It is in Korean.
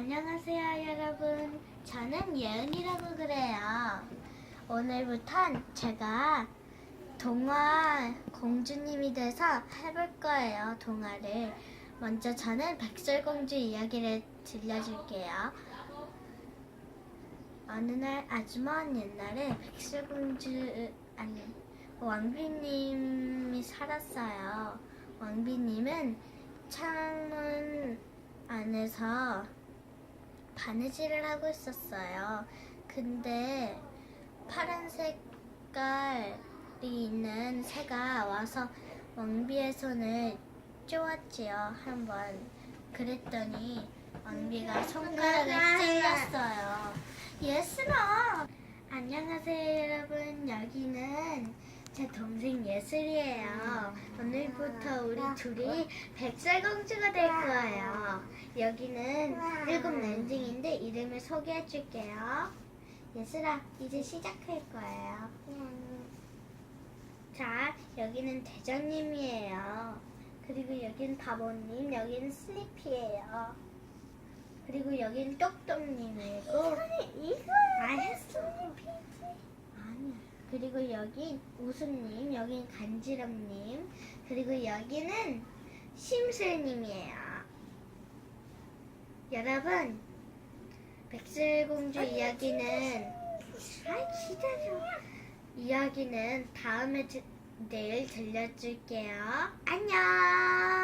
안녕하세요, 여러분. 저는 예은이라고 그래요. 오늘부턴 제가 동화 공주님이 돼서 해볼 거예요, 동화를. 먼저 저는 백설공주 이야기를 들려줄게요. 어느 날 아주 먼 옛날에 백설공주, 아니, 왕비님이 살았어요. 왕비님은 창문 안에서 바느질을 하고 있었어요. 근데 파란 색깔이 있는 새가 와서 왕비의 손을 쪼았지요. 한번 그랬더니 왕비가 손가락을 찔렸어요. 예슬아! 안녕하세요 여러분. 여기는 제 동생 예슬이에요. 오늘부터 우리 둘이 백설공주가 될 거예요. 여기는 일곱 랜딩인데 이름을 소개해 줄게요. 예슬아, 이제 시작할 거예요. 자, 여기는 대장님이에요. 그리고 여기는 바보님, 여기는 슬리피예요. 그리고 여기는 똑똑님이고. 아 했어. 아니야. 그리고 여긴 우수님, 여긴 간지럼님, 그리고 여기는 심슬님이에요. 여러분, 백설공주 이야기는 아 기다려. 이야기는 다음에 드- 내일 들려줄게요. 안녕. 안녕.